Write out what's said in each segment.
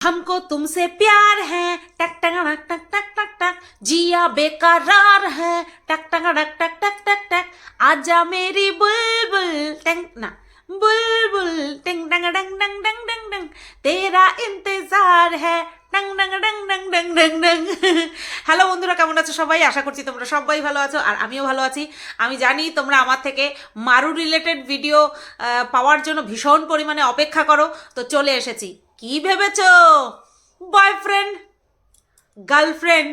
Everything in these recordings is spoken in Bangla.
हमको तुमसे प्यार है टक टक टक टक टक टक टक जिया बेकरार है टक टक टक टक टक टक टक आजा मेरी बुलबुल टंग ना बुलबुल टिंग डंग डंग डंग डंग डंग डंग तेरा इंतजार है ডং ডং ডং ডং ডং ডং ডং হ্যালো বন্ধুরা কেমন আছো সবাই আশা করছি তোমরা সবাই ভালো আছো আর আমিও ভালো আছি আমি জানি তোমরা আমার থেকে মারু রিলেটেড ভিডিও পাওয়ার জন্য ভীষণ পরিমাণে অপেক্ষা করো তো চলে এসেছি কি ভেবেছ? বয়ফ্রেন্ড গার্লফ্রেন্ড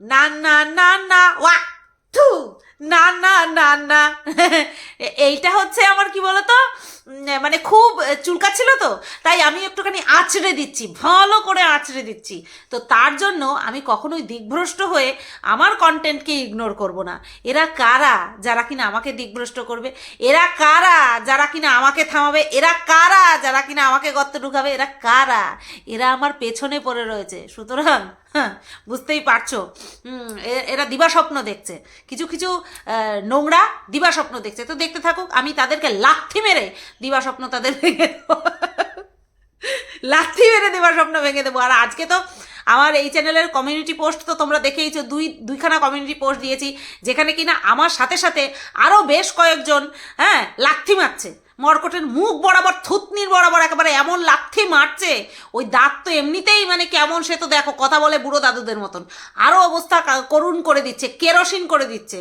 না না না না ওয়া, থু না না না না এইটা হচ্ছে আমার কি বলতো? মানে খুব চুলকাচ্ছিল তো, তাই আমি একটুখানি আঁচড়ে দিচ্ছি, ভালো করে আঁচড়ে দিচ্ছি। তো তার জন্য আমি কখনোই দিকভ্রষ্ট হয়ে আমার কন্টেন্টকে ইগনোর করব না। এরা কারা যারা কিনা আমাকে দিকভ্রষ্ট করবে? এরা কারা যারা কিনা আমাকে থামাবে? এরা কারা যারা কিনা আমাকে গর্ত ঢুকাবে? এরা কারা? এরা আমার পেছনে পড়ে রয়েছে। সুতরাং বুঝতেই পারছ। এরা দিবা স্বপ্ন দেখছে। কিছু কিছু নোংরা দিবা স্বপ্ন দেখছে। তো দেখতে থাকুক, আমি তাদেরকে লাথি মেরে দিবা স্বপ্ন তাদের ভেঙে দেবো। লাথি মেরে দেবার স্বপ্ন ভেঙে দেবো। আর আজকে তো আমার এই চ্যানেলের কমিউনিটি পোস্ট তো তোমরা দেখেইছো, দুই, দুইখানা কমিউনিটি পোস্ট দিয়েছি, যেখানে কিনা আমার সাথে সাথে আরও বেশ কয়েকজন হ্যাঁ লাথি মারছে। মরকটের মুখ বরাবর, থুতনির বরাবর একেবারে এমন লাথি মারছে, ওই দাঁত তো এমনিতেই মানে কেমন সে তো দেখো, কথা বলে বুড়ো দাদুদের মতন। আরও অবস্থা করুণ করে দিচ্ছে, কেরোসিন করে দিচ্ছে।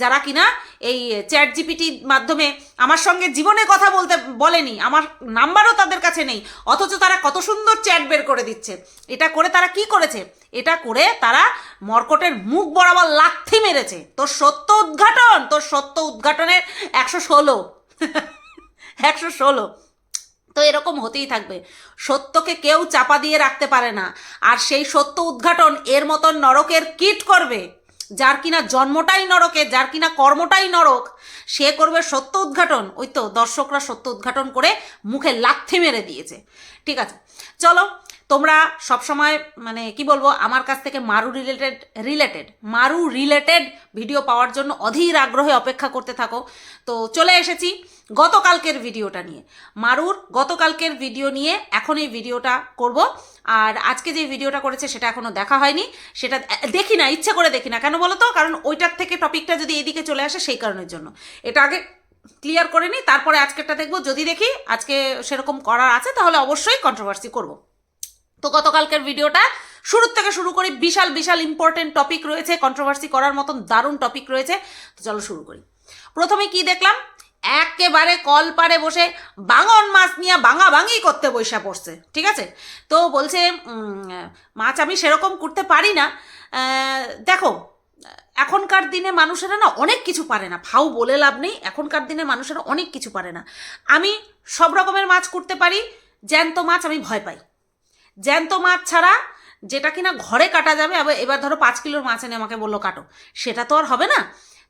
যারা কিনা এই চ্যাট জিপিটির মাধ্যমে আমার সঙ্গে জীবনে কথা বলতে, বলেনি, আমার নাম্বারও তাদের কাছে নেই, অথচ তারা কত সুন্দর চ্যাট বের করে দিচ্ছে। এটা করে তারা কি করেছে? এটা করে তারা মর্কটের মুখ বরাবর লাথি মেরেছে। তোর সত্য উদ্ঘাটন, তোর সত্য উদ্ঘাটনের একশো ষোলো। একশো ষোলো। তো এরকম হতেই থাকবে। সত্যকে কেউ চাপা দিয়ে রাখতে পারে না। আর সেই সত্য উদ্ঘাটন এর মতন নরকের কিট করবে, যার কিনা জন্মটাই নরকে যার কিনা কর্মটাই নরক, সে করবে সত্য উদ্ঘাটন। ওই তো দর্শকরা সত্য উদ্ঘাটন করে মুখে লাথি মেরে দিয়েছে। ঠিক আছে। চলো তোমরা সবসময় মানে কি বলব, আমার কাছ থেকে Maru related related Maru related video পাওয়ার জন্য অধীর আগ্রহে অপেক্ষা করতে থাকো। তো চলে এসেছি গতকালকের ভিডিওটা নিয়ে। মারুর গতকালকের ভিডিও নিয়ে এখন এই ভিডিওটা করব। আর আজকে যে ভিডিওটা করেছে সেটা এখনও দেখা হয়নি। সেটা দেখি না, ইচ্ছে করে দেখি না। কেন বলো তো কারণ ওইটার থেকে টপিকটা যদি এদিকে চলে আসে সেই কারণের জন্য। এটা আগে ক্লিয়ার করে নিই তারপরে আজকেরটা দেখব। যদি দেখি আজকে সেরকম করার আছে, তাহলে অবশ্যই কন্ট্রোভার্সি করব। তো গতকালকের ভিডিওটা শুরুর থেকে শুরু করি। বিশাল বিশাল ইম্পর্টেন্ট টপিক রয়েছে। কন্ট্রোভার্সি করার মতন দারুণ টপিক রয়েছে। তো চলো শুরু করি। প্রথমে কি দেখলাম? একেবারে কল পারে বসে বাঙন মাছ নিয়ে বাঙা বাঙি করতে বৈশা পড়ছে। ঠিক আছে? তো বলছে মাছ আমি সেরকম করতে পারি না। দেখো, এখনকার দিনে মানুষেরা না অনেক কিছু পারে না। ফাউ বলে লাভ নেই। এখনকার দিনে মানুষেরা অনেক কিছু পারে না। আমি সব রকমের মাছ করতে পারি। জ্যান্ত মাছ আমি ভয় পাই। জ্যান্ত মাছ ছাড়া যেটা কিনা ঘরে কাটা যাবে এবার ধরো পাঁচ কিলোর মাছ এনে আমাকে বলল কাটো। সেটা তো আর হবে না।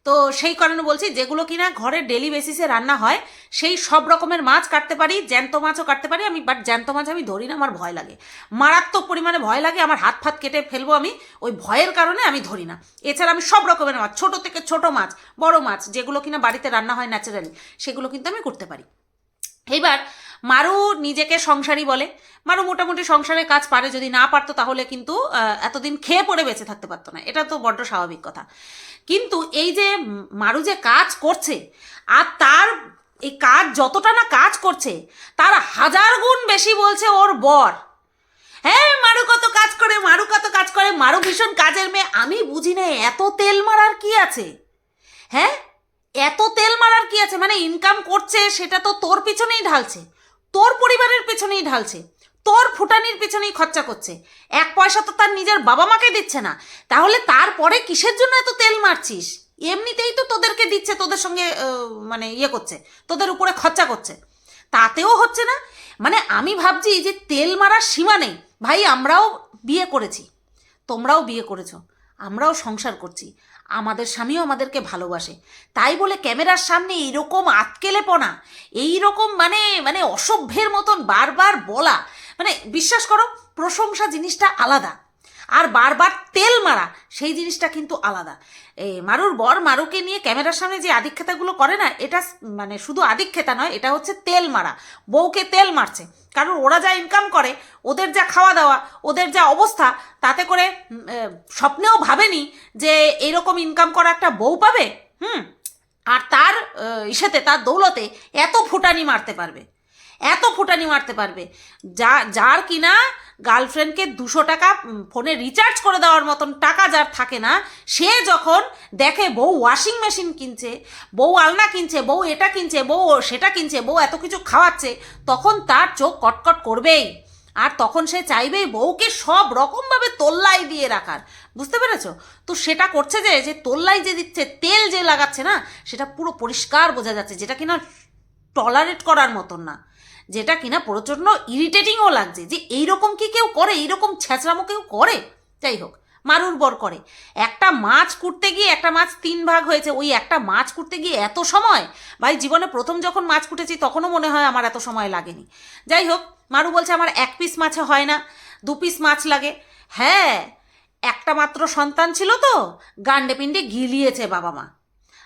তো সেই কারণে বলছি, যেগুলো কিনা ঘরে ডেলি বেসিসে রান্না হয়, সেই সব রকমের মাছ কাটতে পারি, জ্যান্ত মাছও কাটতে পারি আমি বাট জ্যান্ত মাছ আমি ধরি না, আমার ভয় লাগে। মারাত্মক পরিমাণে ভয় লাগে, আমার হাত ফাত কেটে ফেলব আমি, ওই ভয়ের কারণে আমি ধরি না। এছাড়া আমি সব রকমের মাছ, ছোট থেকে ছোট মাছ, বড় মাছ, যেগুলো কিনা বাড়িতে রান্না হয় ন্যাচারালি সেগুলো কিন্তু আমি করতে পারি। এইবার মারু নিজেকে সংসারী বলে। মারু মোটামুটি সংসারের কাজ পারে, যদি না পারতো তাহলে কিন্তু এতদিন খেয়ে পড়ে বেঁচে থাকতে পারতো না। এটা তো বড্ড স্বাভাবিক কথা। কিন্তু এই যে মারু যে কাজ করছে, আর তার এই কাজ যতটা না কাজ করছে, তার হাজার গুণ বেশি বলছে ওর বর। হ্যাঁ মারু কত কাজ করে, মারু কত কাজ করে, মারু ভীষণ কাজের মেয়ে। আমি বুঝি না, এত তেল মারার কি আছে? হ্যাঁ এত তেল মারার কি আছে? মানে ইনকাম করছে, সেটা তো তোর পিছনেই ঢালছে। তোর পরিবারের পেছনেই ঢালছে, তোর ফুটানির পেছনেই খরচা করছে। এক পয়সা তো তার নিজের বাবা মাকে দিচ্ছে না। তাহলে তারপরে কিসের জন্য এত তেল মারছিস? এমনিতেই তো তোদেরকে দিচ্ছে, তোদের সঙ্গে মানে ইয়ে করছে, তোদের উপরে খরচা করছে। তাতেও হচ্ছে না। মানে আমি ভাবছি যে তেল মারার সীমা নেই। ভাই, আমরাও বিয়ে করেছি। তোমরাও বিয়ে করেছ। আমরাও সংসার করছি। আমাদের স্বামীও আমাদেরকে ভালোবাসে। তাই বলে ক্যামেরার সামনে এইরকম এই এইরকম মানে মানে অসভ্যের মতন বারবার বলা মানে বিশ্বাস করো, প্রশংসা জিনিসটা আলাদা। আর বারবার তেল মারা, সেই জিনিসটা কিন্তু আলাদা। এই মারুর বর মারুকে নিয়ে ক্যামেরার সামনে যে আদিক্ষেতাগুলো করে না, এটা মানে শুধু আদিক্ষেতা নয়, এটা হচ্ছে তেল মারা। বউকে তেল মারছে। কারণ ওরা যা ইনকাম করে, ওদের যা খাওয়া দাওয়া, ওদের যা অবস্থা, তাতে করে স্বপ্নেও ভাবেনি যে এইরকম ইনকাম করা একটা বউ পাবে, হুম? আর তার ইসেতে, তার দৌলতে এত ফুটানি মারতে পারবে। এত ফুটানি মারতে পারবে। যা, যার কিনা গার্লফ্রেন্ডকে দুশো টাকা ফোনে রিচার্জ করে দেওয়ার মতন টাকা যার থাকে না, সে যখন দেখে বউ ওয়াশিং মেশিন কিনছে, বউ আলনা কিনছে, বউ এটা কিনছে, বউ সেটা কিনছে, বউ এত কিছু খাওয়াচ্ছে, তখন তার চোখ কটকট করবেই। আর তখন সে চাইবেই বউকে সব রকমভাবে তোল্লাই দিয়ে রাখার। বুঝতে পেরেছ? তো সেটা করছে যে যে তোল্লাই যে দিচ্ছে, তেল যে লাগাচ্ছে না, সেটা পুরো পরিষ্কার বোঝা যাচ্ছে, যেটা কিনা টলারেট করার মতন না। যেটা কিনা প্রচণ্ড ইরিটেটিংও লাগছে যে এইরকম কি কেউ করে? এইরকম ছ্যাঁচড়ামো কেউ করে? যাই হোক, মারুর বর করে। একটা মাছ কুটতে গিয়ে একটা মাছ তিন ভাগ হয়েছে। ওই একটা মাছ কুটতে গিয়ে এত সময়? ভাই, জীবনে প্রথম যখন মাছ কুটেছি, তখনও মনে হয় আমার এত সময় লাগেনি। যাই হোক, মারু বলছে, আমার এক পিস মাছে হয় না, দু পিস মাছ লাগে। হ্যাঁ একটা মাত্র সন্তান ছিল তো গান্ডে পিণ্ডে গিলিয়েছে বাবা মা।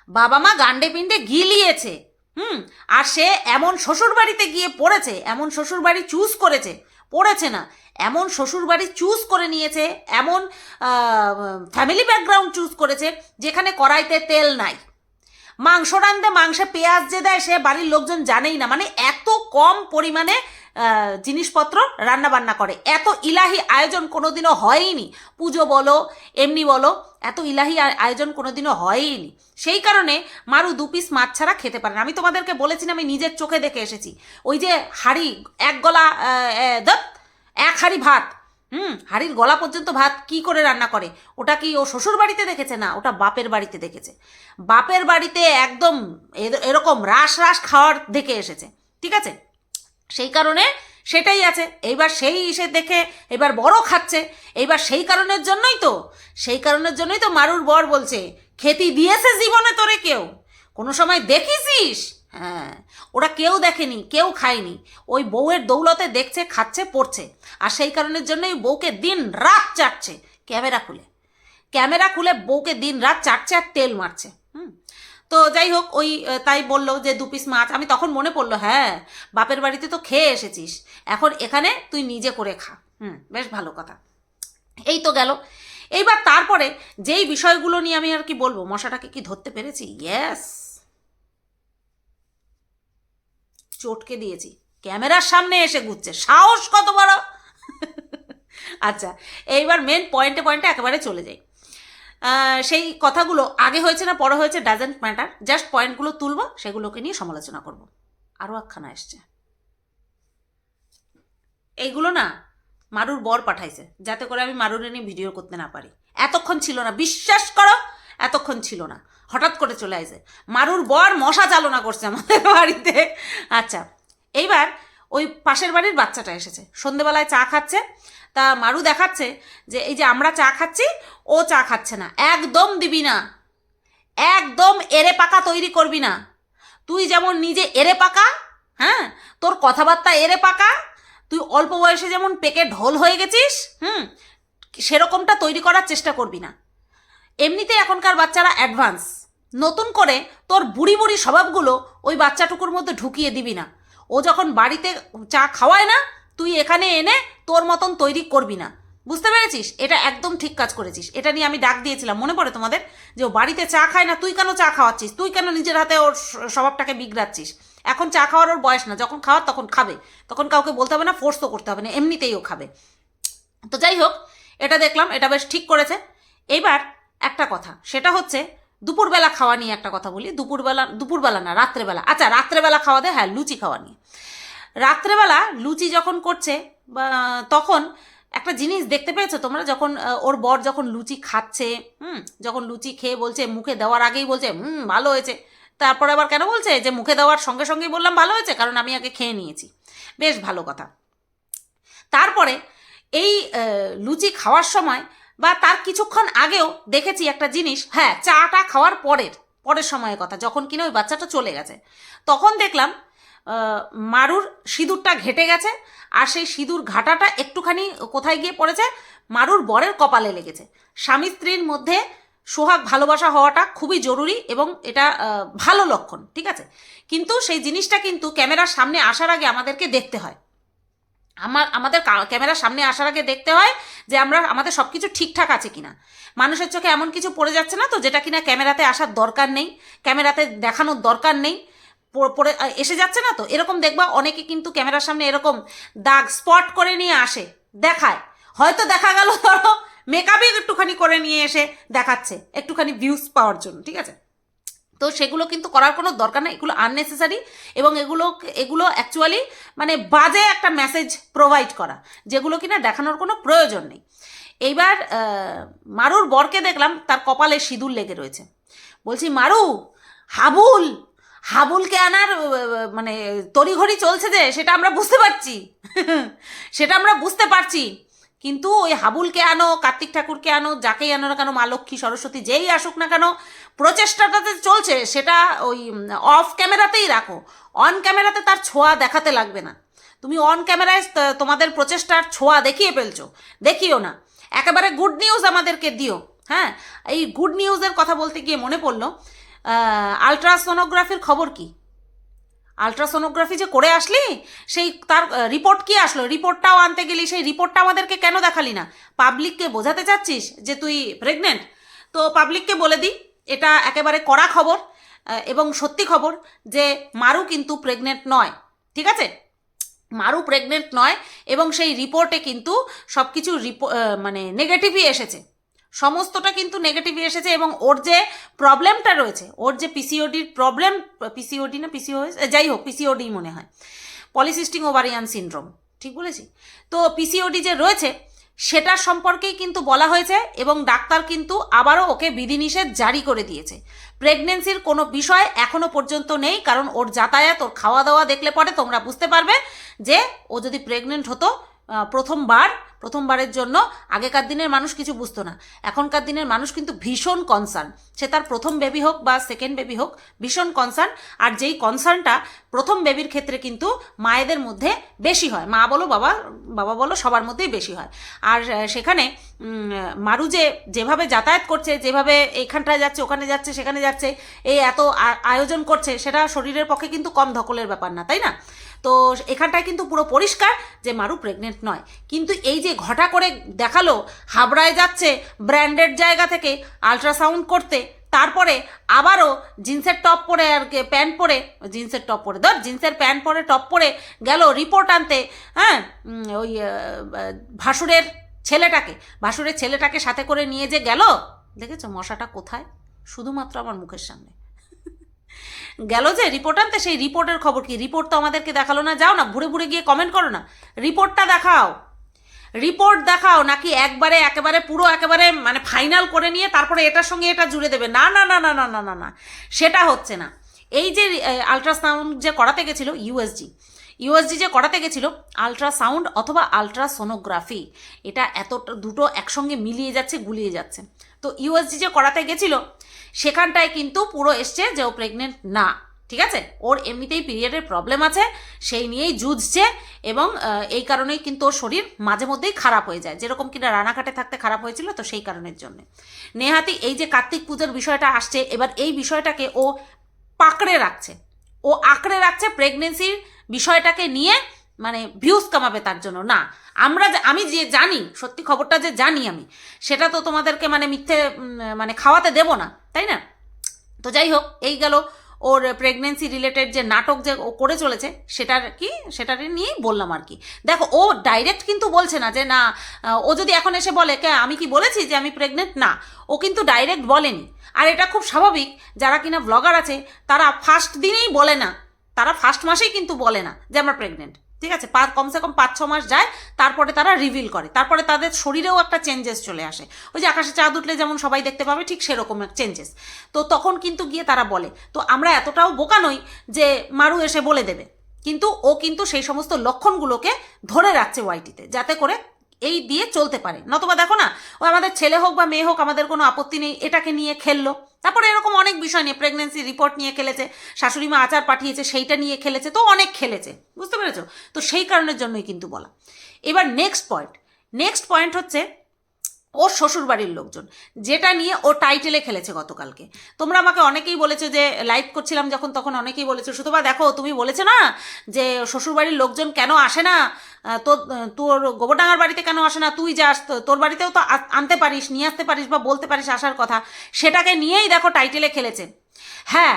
বাবা মা গান্ডে পিণ্ডে গিলিয়েছে। হুম, আর সে এমন শ্বশুর বাড়িতে গিয়ে পড়েছে, এমন শ্বশুর বাড়ি চুজ করেছে, পড়েছে না, এমন শ্বশুর বাড়ি চুজ করে নিয়েছে, এমন ফ্যামিলি ব্যাকগ্রাউন্ড চুজ করেছে, যেখানে কড়াইতে তেল নাই। মাংস রান্ধে মাংসে পেঁয়াজ যে দেয় সে বাড়ির লোকজন জানেই না মানে এত কম পরিমাণে জিনিসপত্র রান্না বান্না করে। এত ইলাহি আয়োজন কোনোদিনও হয়ইনি। পুজো বলো, এমনি বলো, এত ইলাহি আয়োজন কোনোদিনও হয়ইনি। সেই কারণে মারু দু পিস মাছ ছাড়া খেতে পারে না। আমি তোমাদেরকে বলেছিলাম আমি নিজের চোখে দেখে এসেছি। ওই যে হাড়ি, এক গলা দত এক হাড়ি ভাত। হুম, হাড়ির গলা পর্যন্ত ভাত কি করে রান্না করে? ওটা কি ও শ্বশুর বাড়িতে দেখেছে? না, ওটা বাপের বাড়িতে দেখেছে। বাপের বাড়িতে একদম এরকম রাস রাস খাওয়ার দেখে এসেছে। ঠিক আছে? সেই কারণে সেটাই আছে। এইবার সেই ইসে দেখে এবার বড় খাচ্ছে। এইবার সেই কারণের জন্যই তো, সেই কারণের জন্যই তো মারুর বর বলছে, খেতি দিয়েছে জীবনে তোরে কেউ। কোনো সময় দেখিসিস? হ্যাঁ ওরা কেউ দেখেনি, কেউ খায়নি। ওই বউয়ের দৌলতে দেখছে, খাচ্ছে, পড়ছে। আর সেই কারণের জন্যই বউকে দিন রাত চাটছে, ক্যামেরা খুলে। ক্যামেরা খুলে বউকে দিন রাত চাটছে আর তেল মারছে। হুম তো যাই হোক, ওই তাই বলল যে দু পিস মাছ। আমি তখন মনে পড়ল হ্যাঁ বাপের বাড়িতে তো খেয়ে এসেছিস। এখন এখানে তুই নিজে করে খা। হুম, বেশ ভালো কথা। এই তো গেল। এইবার তারপরে যেই বিষয়গুলো নিয়ে আমি আর কি বলব, মশাটাকে কি ধরতে পেরেছি? ইয়েস চটকে দিয়েছি। ক্যামেরার সামনে এসে ঘুরছে। সাহস কত বড়! আচ্ছা এইবার মেন পয়েন্টে পয়েন্টে একেবারে চলে যাই। সেই কথাগুলো আগে হয়েছে না, পরে হয়েছে ডাজেন্ট ম্যাটার জাস্ট পয়েন্টগুলো তুলবো, সেগুলোকে নিয়ে সমালোচনা করব। আরও একখানা এসছে। এইগুলো না মারুর বর পাঠাইছে, যাতে করে আমি মারুরে নিয়ে ভিডিও করতে না পারি। এতক্ষণ ছিল না, বিশ্বাস করো, এতক্ষণ ছিল না। হঠাৎ করে চলে আসে মারুর বর মশা চালনা করছে আমাদের বাড়িতে। আচ্ছা এইবার ওই পাশের বাড়ির বাচ্চাটা এসেছে। সন্ধেবেলায় চা খাচ্ছে তা মারু দেখাচ্ছে যে এই যে আমরা চা খাচ্ছি, ও চা খাচ্ছে না। একদম দিবি না। একদম এরে পাকা তৈরি করবি না। তুই যেমন নিজে এরে পাকা হ্যাঁ? তোর কথাবার্তা এরে পাকা, তুই অল্প বয়সে যেমন পেকে ঢোল হয়ে গেছিস, হুম? সেরকমটা তৈরি করার চেষ্টা করবি না। এমনিতে এখনকার বাচ্চারা অ্যাডভান্স নতুন করে তোর বুড়ি বুড়ি স্বভাবগুলো ওই বাচ্চাটুকুর মধ্যে ঢুকিয়ে দিবি না। ও যখন বাড়িতে চা খাওয়ায় না তুই এখানে এনে তোর মতন তৈরি করবি না। বুঝতে পেরেছিস? এটা একদম ঠিক কাজ করেছিস। এটা নিয়ে আমি ডাক দিয়েছিলাম, মনে পড়ে তোমাদের? যে ও বাড়িতে চা খায় না, তুই কেন চা খাওয়াচ্ছিস? তুই কেন নিজের হাতে ওর স্বভাবটাকে বিগড়াচ্ছিস? এখন চা খাওয়ার ওর বয়স না, যখন খাওয়ার তখন খাবে। তখন কাউকে বলতে হবে না ফোর্স তো করতে হবে না, এমনিতেই ও খাবে। তো যাই হোক, এটা দেখলাম, এটা বেশ ঠিক করেছে। এইবার একটা কথা, সেটা হচ্ছে দুপুরবেলা খাওয়া নিয়ে একটা কথা বলি। দুপুরবেলা দুপুরবেলা না, রাত্রেবেলা। আচ্ছা রাত্রেবেলা খাওয়া দেয় হ্যাঁ লুচি খাওয়া নিয়ে। রাত্রেবেলা লুচি যখন করছে তখন একটা জিনিস দেখতে পেয়েছ তোমরা? যখন ওর বর যখন লুচি খাচ্ছে, হুম, যখন লুচি খেয়ে বলছে মুখে দেওয়ার আগেই বলছে, হুম, ভালো হয়েছে। তারপর আবার কেন বলছে? যে মুখে দেওয়ার সঙ্গে সঙ্গেই বললাম, ভালো হয়েছে, কারণ আমি আগে খেয়ে নিয়েছি। বেশ ভালো কথা। তারপরে এই লুচি খাওয়ার সময় বা তার কিছুক্ষণ আগেও দেখেছি একটা জিনিস হ্যাঁ চাটা খাওয়ার পরের পরের সময়ের কথা, যখন কিনা ওই বাচ্চাটা চলে গেছে। তখন দেখলাম মারুর সিঁদুরটা ঘেটে গেছে, আর সেই সিঁদুর ঘাটাটা একটুখানি কোথায় গিয়ে পড়েছে? মারুর বরের কপালে লেগেছে। স্বামী স্ত্রীর মধ্যে সোহাগ ভালোবাসা হওয়াটা খুবই জরুরি এবং এটা ভালো লক্ষণ, ঠিক আছে? কিন্তু সেই জিনিসটা কিন্তু ক্যামেরার সামনে আসার আগে আমাদেরকে দেখতে হয়। আমার, আমাদের ক্যামেরার সামনে আসার আগে দেখতে হয় যে আমরা, আমাদের সব কিছু ঠিকঠাক আছে কিনা। মানুষের চোখে এমন কিছু পড়ে যাচ্ছে না তো যেটা কিনা ক্যামেরাতে আসার দরকার নেই, ক্যামেরাতে দেখানোর দরকার নেই। প- পড়ে এসে যাচ্ছে না তো? এরকম দেখবা অনেকে কিন্তু ক্যামেরার সামনে এরকম দাগ স্পট করে নিয়ে আসে, দেখায়। হয়তো দেখা গেল, ধরো মেকআপই একটুখানি করে নিয়ে এসে দেখাচ্ছে, একটুখানি ভিউজ পাওয়ার জন্য, ঠিক আছে? তো সেগুলো কিন্তু করার কোনো দরকার নেই, এগুলো আননেসেসারি এবং এগুলো এগুলো অ্যাকচুয়ালি মানে বাজে একটা মেসেজ প্রোভাইড করা, যেগুলো কিনা দেখানোর কোনো প্রয়োজন নেই। এইবার মারুর বরকে দেখলাম, তার কপালে সিঁদুর লেগে রয়েছে। বলছি, মারু, হাবুল হাবুলকে আনার মানে তড়িঘড়ি চলছে যে, সেটা আমরা বুঝতে পারছি। সেটা আমরা বুঝতে পারছি। কিন্তু ওই হাবুলকে আনো, কার্তিক ঠাকুরকে আনো, যাকেই আনো না কেন, মা লক্ষ্মী, সরস্বতী, যেই আসুক না কেন, প্রচেষ্টাটাতে চলছে, সেটা ওই অফ ক্যামেরাতেই রাখো। অন ক্যামেরাতে তার ছোঁয়া দেখাতে লাগবে না। তুমি অন ক্যামেরায় তোমাদের প্রচেষ্টার ছোঁয়া দেখিয়ে ফেলছো। দেখিও না। একেবারে গুড নিউজ আমাদেরকে দিও। হ্যাঁ? এই গুড নিউজের কথা বলতে গিয়ে মনে পড়ল আলট্রাসোনোগ্রাফির খবর কি? আলট্রাসোনোগ্রাফি যে করে আসলি, সেই তার রিপোর্ট কি আসলো? রিপোর্টটাও আনতে গেলি, সেই রিপোর্টটা আমাদেরকে কেন দেখালি না? পাবলিককে বোঝাতে চাচ্ছিস যে তুই প্রেগনেন্ট তো পাবলিককে বলে দিই এটা একেবারে কড়া খবর এবং সত্যি খবর যে মারু কিন্তু প্রেগনেন্ট নয়। ঠিক আছে? মারু প্রেগনেন্ট নয়, এবং সেই রিপোর্টে কিন্তু সব কিছু মানে নেগেটিভই এসেছে। সমস্তটা কিন্তু নেগেটিভই এসেছে এবং ওর যে প্রবলেমটা রয়েছে, ওর যে পিসিওডির প্রবলেম পিসিওডি না পিসিওএস যাই হোক পিসিওডি মনে হয় পলিসিস্টিং ওভারিয়ান সিনড্রোম ঠিক বলেছি? তো পিসিওডি যে রয়েছে সেটার সম্পর্কেই কিন্তু বলা হয়েছে এবং ডাক্তার কিন্তু আবারও ওকে বিধিনিষেধ জারি করে দিয়েছে। প্রেগনেন্সির কোনো বিষয় এখনও পর্যন্ত নেই, কারণ ওর যাতায়াত, ওর খাওয়া দাওয়া দেখলে পরে তোমরা বুঝতে পারবে যে ও যদি প্রেগনেন্ট হতো প্রথমবার প্রথমবারের জন্য আগেকার দিনের মানুষ কিছু বুঝতো না। এখনকার দিনের মানুষ কিন্তু ভীষণ কনসার্ন সে তার প্রথম বেবি হোক বা সেকেন্ড বেবি হোক, ভীষণ কনসার্ন আর যেই কনসার্নটা প্রথম বেবির ক্ষেত্রে কিন্তু মায়েদের মধ্যে বেশি হয়। মা বলো, বাবা বাবা বলো, সবার মধ্যেই বেশি হয়। আর সেখানে মারু যে, যেভাবে যাতায়াত করছে, যেভাবে এইখানটায় যাচ্ছে, ওখানে যাচ্ছে, সেখানে যাচ্ছে, এই এত আয়োজন করছে, সেটা শরীরের পক্ষে কিন্তু কম ধকলের ব্যাপার না, তাই না? তো এখানটায় কিন্তু পুরো পরিষ্কার যে মারু প্রেগনেন্ট নয়। কিন্তু এই যে ঘটা করে দেখাল, হাবড়ায় যাচ্ছে ব্র্যান্ডেড জায়গা থেকে আল্ট্রাসাউন্ড করতে। তারপরে আবারও জিন্সের টপ পরে আর প্যান্ট পরে, জিন্সের টপ পরে, ধর জিন্সের প্যান্ট পরে, টপ পরে গেল রিপোর্ট আনতে হ্যাঁ ওই ভাসুরের ছেলেটাকে। ভাসুরের ছেলেটাকে সাথে করে নিয়ে যে গেল, দেখেছ মশাটা কোথায়? শুধুমাত্র আমার মুখের সামনে। গেল যে রিপোর্ট আনতে, সেই রিপোর্টের খবর কি? রিপোর্ট তো আমাদেরকে দেখাল না, যাও না, ঘুরে ঘুরে গিয়ে কমেন্ট করো না। রিপোর্টটা দেখাও। রিপোর্ট দেখাও নাকি একবারে, একেবারে পুরো একেবারে মানে ফাইনাল করে নিয়ে তারপরে এটার সঙ্গে এটা জুড়ে দেবে। না না না না না না না না। সেটা হচ্ছে না। এই যে আলট্রাসাউন্ড যে করাতে গেছিল ইউএসজি ইউএসজি যে করাতে গেছিল আলট্রাসাউন্ড অথবা আলট্রাসোনোগ্রাফি এটা এত দুটো একসঙ্গে মিলিয়ে যাচ্ছে, গুলিয়ে যাচ্ছে। তো ইউএসজি যে করাতে গেছিল, সেখানটায় কিন্তু পুরো এসছে যে ও প্রেগনেন্ট না। ঠিক আছে? ওর এমনিতেই পিরিয়ডের প্রবলেম আছে, সেই নিয়েই জুঝছে এবং এই কারণেই কিন্তু ওর শরীর মাঝে মধ্যেই খারাপ হয়ে যায়। যেরকম কিনা রানাঘাটে থাকতে খারাপ হয়েছিল তো সেই কারণের জন্য। নেহাতি এই যে কার্তিক পুজোর বিষয়টা আসছে, এবার এই বিষয়টাকে ও পাকড়ে রাখছে। ও আঁকড়ে রাখছে প্রেগনেন্সির বিষয়টাকে নিয়ে মানে ভিউজ কামাবে তার জন্য। না, আমরা আমি যে জানি, সত্যি খবরটা যে জানি আমি, সেটা তো তোমাদেরকে মানে মিথ্যে মানে খাওয়াতে দেব না, তাই না? তো যাই হোক, এই গেল ওর প্রেগনেন্সি রিলেটেড যে নাটক যে ও করে চলেছে, সেটার কি? সেটার নিয়েই বললাম আর কি। দেখো, ও ডাইরেক্ট কিন্তু বলছে না যে না ও যদি এখন এসে বলে, কে, আমি কি বলেছি যে আমি প্রেগনেন্ট না, ও কিন্তু ডাইরেক্ট বলেনি। আর এটা খুব স্বাভাবিক, যারা কিনা ব্লগার আছে, তারা ফার্স্ট দিনেই বলে না, তারা ফার্স্ট মাসেই কিন্তু বলে না যে আমরা প্রেগনেন্ট ঠিক আছে? পাঁচ কমসে কম পাঁচ, ছ মাস যায়, তারপরে তারা রিভিল করে। তারপরে তাদের শরীরেও একটা চেঞ্জেস চলে আসে। ওই যে আকাশে চাঁদ উঠলে যেমন সবাই দেখতে পাবে, ঠিক সেরকম চেঞ্জেস তো তখন কিন্তু গিয়ে তারা বলে, তো আমরা এতটাও বোকা নই যে মারু এসে বলে দেবে। কিন্তু ও কিন্তু সেই সমস্ত লক্ষণগুলোকে ধরে রাখছে ওয়াইটিতে যাতে করে এই দিয়ে চলতে পারে। নতবা দেখো না, ও আমাদের ছেলে হোক বা মেয়ে হোক, আমাদের কোনো আপত্তি নেই, এটাকে নিয়ে খেললো। তারপরে এরকম অনেক বিষয় নিয়ে প্রেগনেন্সি রিপোর্ট নিয়ে খেলেছে শাশুড়ি মা আচার পাঠিয়েছে, সেইটা নিয়ে খেলেছে, তো অনেক খেলেছে, বুঝতে পেরেছ? তো সেই কারণের জন্যই কিন্তু বলা। এবার নেক্সট পয়েন্ট নেক্সট পয়েন্ট হচ্ছে ওর শ্বশুরবাড়ির লোকজন। যেটা নিয়ে ও টাইটেলে খেলেছে গতকালকে। তোমরা আমাকে অনেকেই বলেছ যে লাইভ করছিলাম যখন, তখন অনেকেই বলেছ সুতবা দেখো, তুমি বলেছ না যে শ্বশুরবাড়ির লোকজন কেন আসে না? তোর তোর গোবরডাঙ্গার বাড়িতে কেন আসে না? তুই যাস তোর বাড়িতেও তো আনতে পারিস, নিয়ে আসতে পারিস বা বলতে পারিস আসার কথা। সেটাকে নিয়েই দেখো টাইটেলে খেলেছে। হ্যাঁ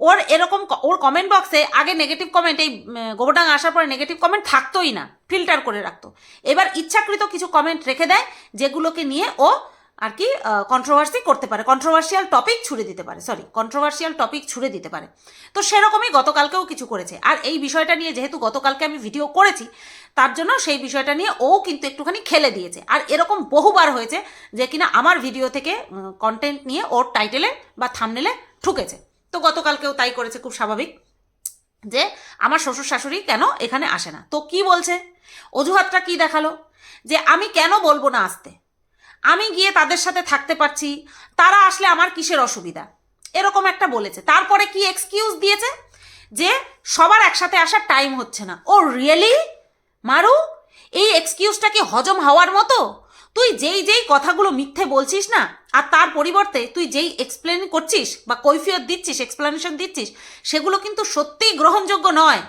ওর এরকম ওর কমেন্ট বক্সে আগে নেগেটিভ কমেন্ট এই উম, গোবরডাঙ্গা আসার পরে নেগেটিভ কমেন্ট থাকতোই না ফিল্টার করে রাখতো। এবার ইচ্ছাকৃত কিছু কমেন্ট রেখে দেয় যেগুলোকে নিয়ে ও আর কি কন্ট্রোভার্সি করতে পারে। কন্ট্রোভার্সিয়াল টপিক ছুড়ে দিতে পারে সরি কন্ট্রোভার্সিয়াল টপিক ছুড়ে দিতে পারে। তো সেরকমই গতকালকেও কিছু করেছে। আর এই বিষয়টা নিয়ে যেহেতু গতকালকে আমি ভিডিও করেছি তার জন্য সেই বিষয়টা নিয়ে ও কিন্তু একটুখানি খেলে দিয়েছে। আর এরকম বহুবার হয়েছে যে কিনা আমার ভিডিও থেকে কন্টেন্ট নিয়ে ওর টাইটেলে বা থামনেলে ঠুকেছে তো গতকালকেও তাই করেছে খুব স্বাভাবিক যে আমার শ্বশুর শাশুড়ি কেন এখানে আসে না। তো কি বলছে? অজুহাতটা কি দেখাল? যে আমি কেন বলব না আসতে? আমি গিয়ে তাদের সাথে থাকতে পারছি, তারা আসলে আমার কিসের অসুবিধা? এরকম একটা বলেছে। তারপরে কি এক্সকিউজ দিয়েছে? যে সবার একসাথে আসার টাইম হচ্ছে না। ও রিয়েলি মারু, এই এক্সকিউজটা কি হজম হওয়ার মতো? তুই যেই যেই কথাগুলো মিথ্যে বলছিস না, আর তার পরিবর্তে তুই যেই এক্সপ্লেন করছিস বা কৈফিয়ত দিচ্ছিস এক্সপ্লেনেশন দিচ্ছিস, সেগুলো কিন্তু সত্যিই গ্রহণযোগ্য নয়।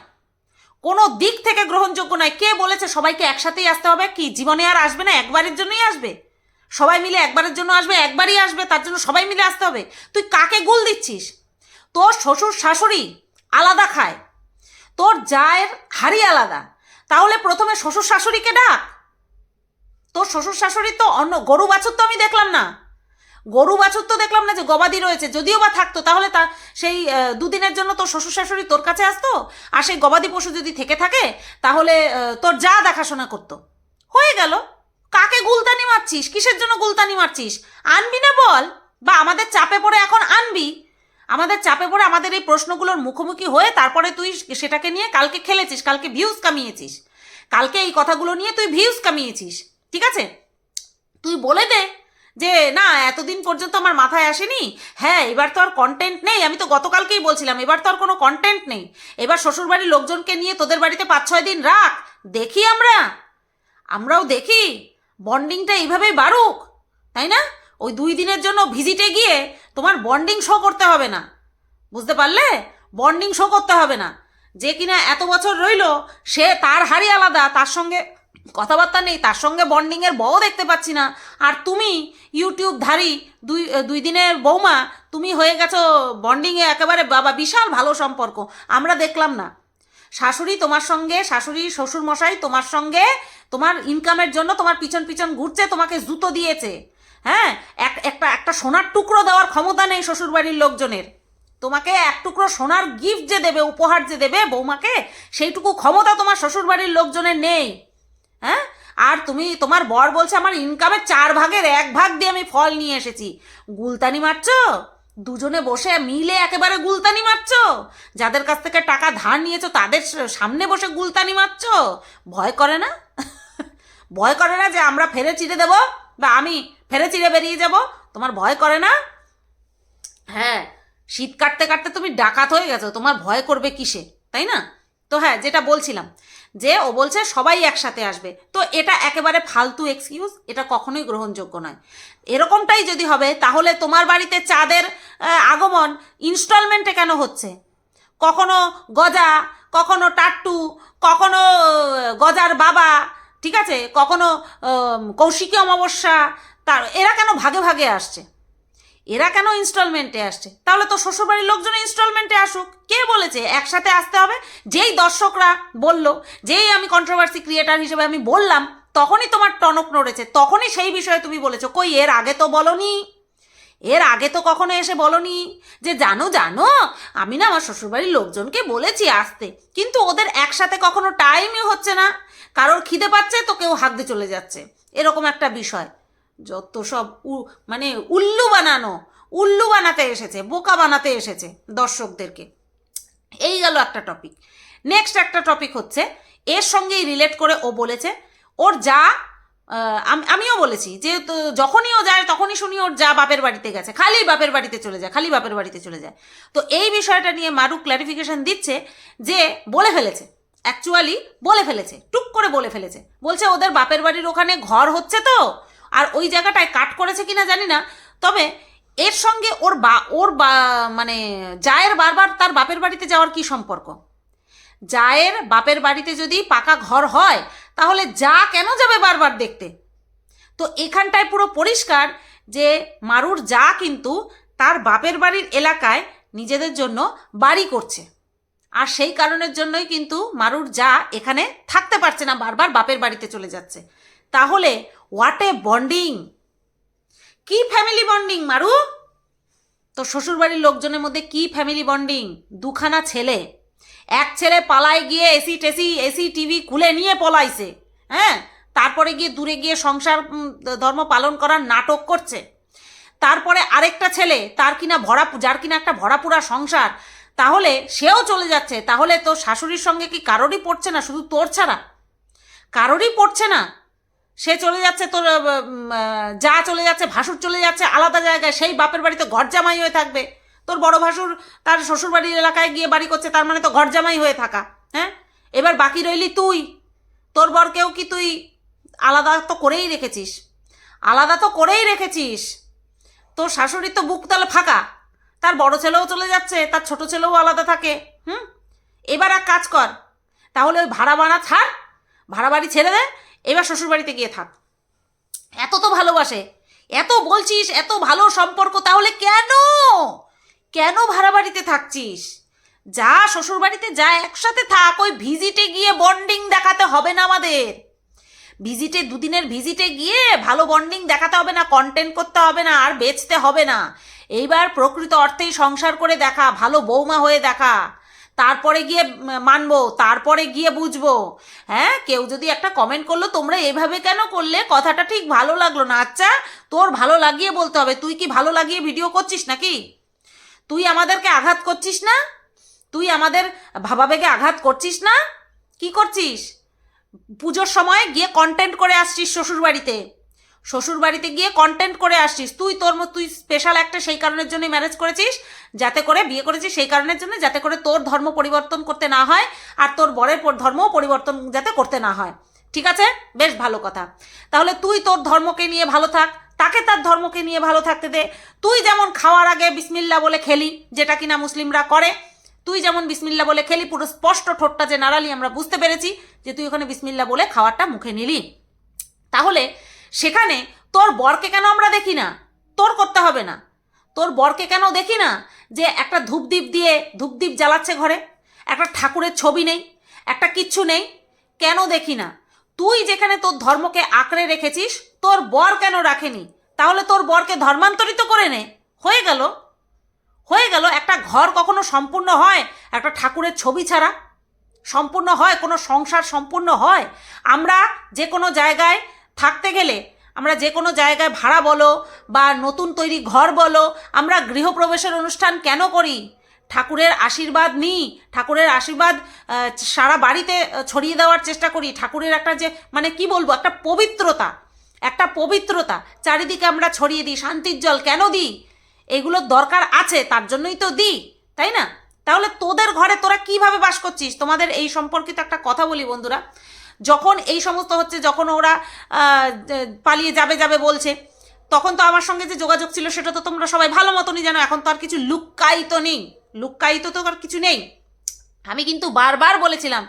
কোনো দিক থেকে গ্রহণযোগ্য নয়। কে বলেছে সবাইকে একসাথেই আসতে হবে? কি জীবনে আর আসবে না? একবারের জন্যই আসবে। সবাই মিলে একবারের জন্য আসবে, একবারই আসবে, তার জন্য সবাই মিলে আসতে হবে। তুই কাকে গুল দিচ্ছিস? তোর শ্বশুর শাশুড়ি আলাদা খায়। তোর জায়ের হাড়ি আলাদা। তাহলে প্রথমে শ্বশুর শাশুড়িকে ডাক। তোর শ্বশুর শাশুড়ি তো অন্য, গরু বাছুর তো আমি দেখলাম না। গরু বাছুর তো দেখলাম না যে গবাদি রয়েছে, যদিও বা থাকতো, তাহলে তা, সেই দুদিনের জন্য তোর শ্বশুর শাশুড়ি তোর কাছে আসতো? আর সেই গবাদি পশু যদি থেকে থাকে, তাহলে তোর যা দেখাশোনা করতো। হয়ে গেল। কাকে গুলতানি মারছিস? কিসের জন্য গুলতানি মারছিস? আনবি না বল? বা আমাদের চাপে পড়ে এখন আনবি। আমাদের চাপে পড়ে আমাদের এই প্রশ্নগুলোর মুখোমুখি হয়ে তারপরে তুই সেটাকে নিয়ে কালকে খেলেছিস, কালকে ভিউজ কামিয়েছিস। কালকে এই কথাগুলো নিয়ে তুই ভিউজ কামিয়েছিস। ঠিক আছে? তুই বলে দে যে, না, এতদিন পর্যন্ত আমার মাথায় আসেনি। হ্যাঁ এবার তো আর কন্টেন্ট নেই। আমি তো গতকালকেই বলছিলাম, এবার তো আর কোনো কন্টেন্ট নেই। এবার শ্বশুরবাড়ির লোকজনকে নিয়ে তোদের বাড়িতে পাঁচ ছয় দিন রাখ। দেখি আমরা। আমরাও দেখি। বন্ডিংটা এইভাবেই বাড়ুক। তাই না? ওই দুই দিনের জন্য ভিজিটে গিয়ে তোমার বন্ডিং শো করতে হবে না। বুঝতে পারলে? বন্ডিং শো করতে হবে না। যে কিনা এত বছর রইল, সে তার হাড়ি আলাদা। তার সঙ্গে কথাবার্তা নেই, তার সঙ্গে বন্ডিংয়ের বউ দেখতে পাচ্ছি না। আর তুমি ইউটিউব ধারী দুই দুই দিনের বৌমা, তুমি হয়ে গেছো বন্ডিংয়ে একেবারে বাবা, বিশাল ভালো সম্পর্ক। আমরা দেখলাম না। শাশুড়ি তোমার সঙ্গে, শাশুড়ি শ্বশুর মশাই তোমার সঙ্গে, তোমার ইনকামের জন্য তোমার পিছন পিছন ঘুরছে, তোমাকে জুতো দিয়েছে। হ্যাঁ এক, একটা একটা সোনার টুকরো দেওয়ার ক্ষমতা নেই শ্বশুরবাড়ির লোকজনের। তোমাকে এক টুকরো সোনার গিফট যে দেবে, উপহার যে দেবে বৌমাকে, সেইটুকু ক্ষমতা তোমার শ্বশুরবাড়ির লোকজনের নেই। হ্যাঁ? আর তুমি, তোমার বর বলছে আমার ইনকামের চার ভাগের এক ভাগ দিয়ে আমি ফল নিয়ে এসেছি। গুলতানি মারছ? দুজনে বসে মিলে একেবারে গুলতানি মারছো? যাদের কাছ থেকে টাকা ধার নিয়েছো, তাদের সামনে বসে গুলতানি মারছো? ভয় করে না? ভয় করে না যে আমরা ফেরে চিড়ে দেবো বা আমি ফেরে চিড়ে বেরিয়ে যাব? তোমার ভয় করে না? হ্যাঁ শীত কাটতে কাটতে তুমি ডাকাত হয়ে গেছো, তোমার ভয় করবে কিসে? তাই না? তো হ্যাঁ যেটা বলছিলাম যে ও বলছে সবাই একসাথে আসবে। তো এটা একেবারে ফালতু এক্সকিউজ এটা কখনোই গ্রহণযোগ্য নয়। এরকমটাই যদি হবে, তাহলে তোমার বাড়িতে চাঁদের আগমন ইনস্টলমেন্টে কেন হচ্ছে? কখনো গজা, কখনো টাট্টু, কখনো গজার বাবা, ঠিক আছে? কখনো কৌশিকী অমাবস্যা, তার, এরা কেন ভাগে ভাগে আসছে? এরা কেন ইনস্টলমেন্টে আসছে? তাহলে তো শ্বশুরবাড়ির লোকজন ইনস্টলমেন্টে আসুক। কে বলেছে? একসাথে আসতে হবে। যেই দর্শকরা বলল, যেই আমি কন্ট্রোভার্সি ক্রিয়েটার হিসেবে আমি বললাম, তখনই তোমার টনক নড়েছে। তখনই সেই বিষয়ে তুমি বলেছ, কই, এর আগে তো বলনি। এর আগে তো কখনো এসে বলনি। যে, জানো জানো, আমি না আমার শ্বশুরবাড়ির লোকজনকে বলেছি আসতে। কিন্তু ওদের একসাথে কখনো টাইমই হচ্ছে না। কারোর খিদে পাচ্ছে, তো কেউ দিয়ে চলে যাচ্ছে। এরকম একটা বিষয়। যত সব মানে উল্লু বানানো, উল্লু বানাতে এসেছে, বোকা বানাতে এসেছে দর্শকদেরকে। এই গেল একটা টপিক নেক্সট একটা টপিক হচ্ছে, এর সঙ্গেই রিলেট করে ও বলেছে, ওর যা আম- আমিও বলেছি যে যখনই ও যায়, তখনই শুনি ওর যা বাপের বাড়িতে গেছে, খালি বাপের বাড়িতে চলে যায়, খালি বাপের বাড়িতে চলে যায়। তো এই বিষয়টা নিয়ে মারু ক্ল্যারিফিকেশন দিচ্ছে যে বলে ফেলেছে অ্যাকচুয়ালি বলে ফেলেছে, টুক করে বলে ফেলেছে। বলছে ওদের বাপের বাড়ির ওখানে ঘর হচ্ছে তো আর ওই জায়গাটায় কাট করেছে কিনা জানি না। তবে এর সঙ্গে ওর বা ওর বা মানে জায়ের বারবার তার বাপের বাড়িতে যাওয়ার কি সম্পর্ক? জায়ের বাপের বাড়িতে যদি পাকা ঘর হয়, তাহলে যা কেন যাবে বারবার দেখতে? তো এখানটায় পুরো পরিষ্কার যে মারুর যা কিন্তু তার বাপের বাড়ির এলাকায় নিজেদের জন্য বাড়ি করছে। আর সেই কারণের জন্যই কিন্তু মারুর যা এখানে থাকতে পারছে না, বারবার বাপের বাড়িতে চলে যাচ্ছে। তাহলে হোয়াট এ বন্ডিং কি ফ্যামিলি বন্ডিং মারু? তো শ্বশুরবাড়ির লোকজনের মধ্যে কি ফ্যামিলি বন্ডিং দুখানা ছেলে। এক ছেলে পালায় গিয়ে এসি টেসি, এসি টিভি খুলে নিয়ে পলাইছে। হ্যাঁ? তারপরে গিয়ে দূরে গিয়ে সংসার ধর্ম পালন করার নাটক করছে। তারপরে আরেকটা ছেলে, তার কিনা ভরা, যার কিনা একটা ভরাপুরা সংসার, তাহলে সেও চলে যাচ্ছে। তাহলে তো শাশুড়ির সঙ্গে কি কারোরই পড়ছে না? শুধু তোর ছাড়া। কারোরই পড়ছে না। সে চলে যাচ্ছে তোর যা চলে যাচ্ছে, ভাসুর চলে যাচ্ছে, আলাদা জায়গায়। সেই বাপের বাড়িতে ঘর জামাই হয়ে থাকবে। তোর বড় ভাসুর তার শ্বশুরবাড়ির এলাকায় গিয়ে বাড়ি করছে, তার মানে তো ঘর জামাই হয়ে থাকা হ্যাঁ? এবার বাকি রইলি তুই। তোর বরকেও কি তুই আলাদা তো করেই রেখেছিস? আলাদা তো করেই রেখেছিস। তোর শাশুড়ি তো বুক তাহলে ফাঁকা। তার বড় ছেলেও চলে যাচ্ছে, তার ছোট ছেলেও আলাদা থাকে, হুম? এবার এক কাজ কর। তাহলে ওই ভাড়া বাড়া ছাড়, ভাড়া বাড়ি ছেড়ে দে এবার শ্বশুরবাড়িতে গিয়ে থাক। এত তো ভালোবাসে। এত বলছিস, এত ভালো সম্পর্ক, তাহলে কেন? কেন ভাড়া বাড়িতে থাকছিস? যা শ্বশুরবাড়িতে যা, একসাথে থাক, ওই ভিজিটে গিয়ে বন্ডিং দেখাতে হবে না আমাদের। ভিজিটে, দুদিনের ভিজিটে গিয়ে ভালো বন্ডিং দেখাতে হবে না কন্টেন্ট করতে হবে না, আর বেচতে হবে না। এইবার প্রকৃত অর্থেই সংসার করে দেখা, ভালো বৌমা হয়ে দেখা। তারপরে গিয়ে মানবো, তারপরে গিয়ে বুঝব। হ্যাঁ কেউ যদি একটা কমেন্ট করল, তোমরা এভাবে কেন করলে? কথাটা ঠিক ভালো লাগল না। আচ্ছা তোর ভালো লাগিয়ে বলতে হবে। তুই কি ভালো লাগিয়ে ভিডিও করছিস নাকি? তুই আমাদেরকে আঘাত করছিস না? তুই আমাদের ভাবাবেগে আঘাত করছিস না? কি করছিস? পুজোর সময় গিয়ে কন্টেন্ট করে আসছিস শ্বশুর বাড়িতে শ্বশুর বাড়িতে গিয়ে কন্টেন্ট করে আসছিস। তুই, তোর তুই স্পেশাল একটা সেই কারণের জন্যই ম্যারেজ করেছিস, যাতে করে বিয়ে করেছিস সেই কারণের জন্য যাতে করে তোর ধর্ম পরিবর্তন করতে না হয় আর তোর বরের ধর্মও পরিবর্তন যাতে করতে না হয়। ঠিক আছে? বেশ ভালো কথা। তাহলে তুই তোর ধর্মকে নিয়ে ভালো থাক। তাকে তার ধর্মকে নিয়ে ভালো থাকতে দে। তুই যেমন খাওয়ার আগে বিসমিল্লা বলে খেলি, যেটা কিনা মুসলিমরা করে, তুই যেমন বিসমিল্লা বলে খেলি, পুরো স্পষ্ট ঠোঁটটা যে নাড়ালি, আমরা বুঝতে পেরেছি যে তুই ওখানে বিসমিল্লা বলে খাওয়ারটা মুখে নিলি। তাহলে সেখানে তোর বরকে কেন আমরা দেখি না? তোর করতে হবে না। তোর বরকে কেন দেখি না যে একটা ধূপদীপ দিয়ে ধূপদীপ জ্বালাচ্ছে ঘরে? একটা ঠাকুরের ছবি নেই, একটা কিচ্ছু নেই, কেন দেখি না? তুই যেখানে তোর ধর্মকে আঁকড়ে রেখেছিস, তোর বর কেন রাখেনি? তাহলে তোর বরকে ধর্মান্তরিত করে নে। হয়ে গেল। হয়ে গেল, একটা ঘর কখনো সম্পূর্ণ হয়, একটা ঠাকুরের ছবি ছাড়া? সম্পূর্ণ হয়, কোনো সংসার সম্পূর্ণ হয়? আমরা যে কোনো জায়গায় থাকতে গেলে আমরা যে কোনো জায়গায় ভাড়া বলো বা নতুন তৈরি ঘর বলো, আমরা গৃহপ্রবেশের অনুষ্ঠান কেন করি? ঠাকুরের আশীর্বাদ নিই, ঠাকুরের আশীর্বাদ সারা বাড়িতে ছড়িয়ে দেওয়ার চেষ্টা করি। ঠাকুরের একটা যে মানে কি বলব, একটা পবিত্রতা একটা পবিত্রতা, চারিদিকে আমরা ছড়িয়ে দিই, শান্তির জল কেন দিই? এগুলোর দরকার আছে, তার জন্যই তো দিই, তাই না? তাহলে তোদের ঘরে তোরা কীভাবে বাস করছিস? তোমাদের এই সম্পর্কিত একটা কথা বলি বন্ধুরা। যখন এই সমস্ত হচ্ছে, যখন ওরা পালিয়ে যাবে যাবে বলছে, তখন তো আমার সঙ্গে যে যোগাযোগ ছিল সেটা তো তোমরা সবাই ভালো মতনই জানো, এখন তো আর কিছু লুক্কায়িত নেই। লুক্কায়িত তো আর কিছু নেই। আমি কিন্তু বারবার বলেছিলাম,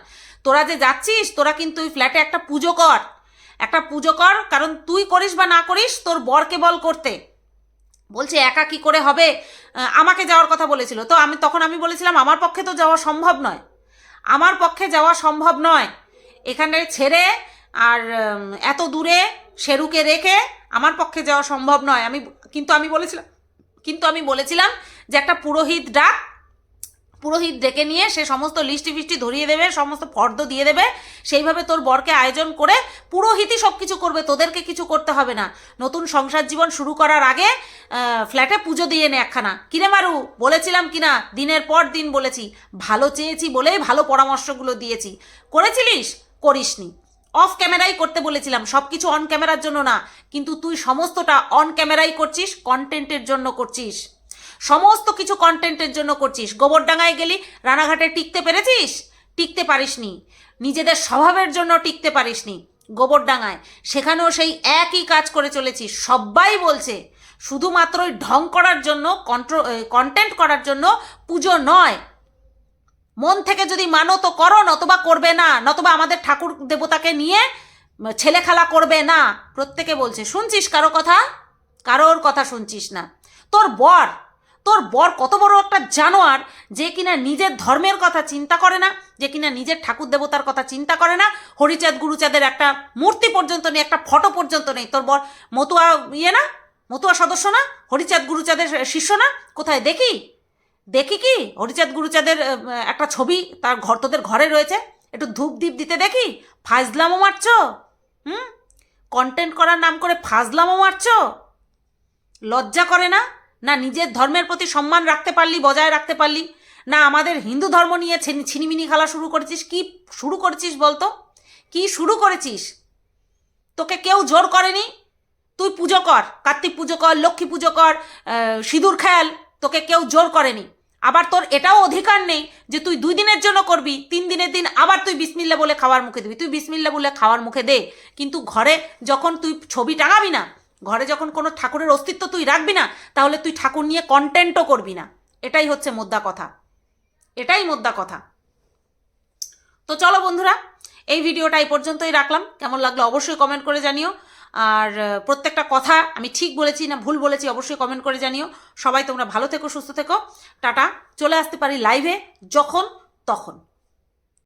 তোরা যে যাচ্ছিস, তোরা কিন্তু ওই ফ্ল্যাটে একটা পুজো কর। একটা পুজো কর, কারণ তুই করিস বা না করিস, তোর বরকে বল করতে। বলছে, একা কি করে হবে? আমাকে যাওয়ার কথা বলেছিল। তো আমি, তখন আমি বলেছিলাম, আমার পক্ষে তো যাওয়া সম্ভব নয়। আমার পক্ষে যাওয়া সম্ভব নয়। এখানে ছেড়ে আর এত দূরে শেরুকে রেখে আমার পক্ষে যাওয়া সম্ভব নয়। আমি, কিন্তু আমি বলেছিলাম, কিন্তু আমি বলেছিলাম যে একটা পুরোহিত ডাক, পুরোহিত ডেকে নিয়ে সে সমস্ত লিস্টি ফিস্টি ধরিয়ে দেবে, সমস্ত ফর্দ দিয়ে দেবে, সেইভাবে তোর বরকে আয়োজন করে পুরোহিতই সব কিছু করবে, তোদেরকে কিছু করতে হবে না। নতুন সংসার জীবন শুরু করার আগে ফ্ল্যাটে পুজো দিয়ে নে একখানা। কিরে মারু, বলেছিলাম কিনা? দিনের পর দিন বলেছি। ভালো চেয়েছি বলেই ভালো পরামর্শগুলো দিয়েছি। করেছিলিস? করিসনি। অফ ক্যামেরাই করতে বলেছিলাম সব কিছু অন ক্যামেরার জন্য না। কিন্তু তুই সমস্তটা অন ক্যামেরাই করছিস, কন্টেন্টের জন্য করছিস। সমস্ত কিছু কন্টেন্টের জন্য করছিস। গোবরডাঙ্গায় গেলি, রানাঘাটে টিকতে পেরেছিস? টিকতে পারিসনি। নিজেদের স্বভাবের জন্য টিকতে পারিসনি গোবরডাঙ্গায়। সেখানেও সেই একই কাজ করে চলেছিস সবাই বলছে, শুধুমাত্র ওই ঢং করার জন্য, কন্ট্রো কন্টেন্ট করার জন্য পুজো নয়। মন থেকে যদি মানো তো করো, নতবা করবে না, নতবা আমাদের ঠাকুর দেবতাকে নিয়ে ছেলে খেলা করবে না। প্রত্যেকে বলছে, শুনছিস কারও কথা? কারোর কথা শুনছিস না। তোর বর তোর বর কত বড় একটা জানোয়ার যে কিনা নিজের ধর্মের কথা চিন্তা করে না, যে কিনা নিজের ঠাকুর দেবতার কথা চিন্তা করে না। হরিচাঁদ, গুরুচাঁদের একটা মূর্তি পর্যন্ত নেই, একটা ফটো পর্যন্ত নেই। তোর বর মতুয়া ইয়ে না? মতুয়া সদস্য না? হরিচাঁদ, গুরুচাঁদের শিষ্য না? কোথায়? দেখি? দেখি কি? হরিচাঁদ গুরুচাঁদের একটা ছবি তার ঘর তোদের ঘরে রয়েছে। একটু ধূপ দ্বীপ দিতে দেখি? ফাজলামও মারছ? হুম? কন্টেন্ট করার নাম করে ফাজলামও মারছ? লজ্জা করে না? না নিজের ধর্মের প্রতি সম্মান রাখতে পারলি, বজায় রাখতে পারলি? না আমাদের হিন্দু ধর্ম নিয়ে ছিনি- ছিনিমিনি খেলা শুরু করেছিস? কি শুরু করেছিস বলতো? কি শুরু করেছিস? তোকে কেউ জোর করেনি? তুই পুজো কর, কার্তিক পুজো কর, লক্ষ্মী পুজো কর সিঁদুর খেয়াল, তোকে কেউ জোর করেনি। আবার তোর এটাও অধিকার নেই যে তুই দুই দিনের জন্য করবি, তিন দিনের দিন আবার তুই বিসমিল্লা বলে খাওয়ার মুখে দিবি। তুই বিসমিল্লা বলে খাওয়ার মুখে দে, কিন্তু ঘরে যখন তুই ছবি টাঙাবি না, ঘরে যখন কোনো ঠাকুরের অস্তিত্ব তুই রাখবি না, তাহলে তুই ঠাকুর নিয়ে কন্টেন্টও করবি না। এটাই হচ্ছে মোদ্দা কথা। এটাই মোদ্দা কথা। তো চলো বন্ধুরা, এই ভিডিওটা এই পর্যন্তই রাখলাম। কেমন লাগল অবশ্যই কমেন্ট করে জানিও। আর প্রত্যেকটা কথা আমি ঠিক বলেছি না ভুল বলেছি অবশ্যই কমেন্ট করে জানিও। সবাই তোমরা ভালো থেকো, সুস্থ থেকো। টাটা। চলে আসতে পারি লাইভে যখন, তখন।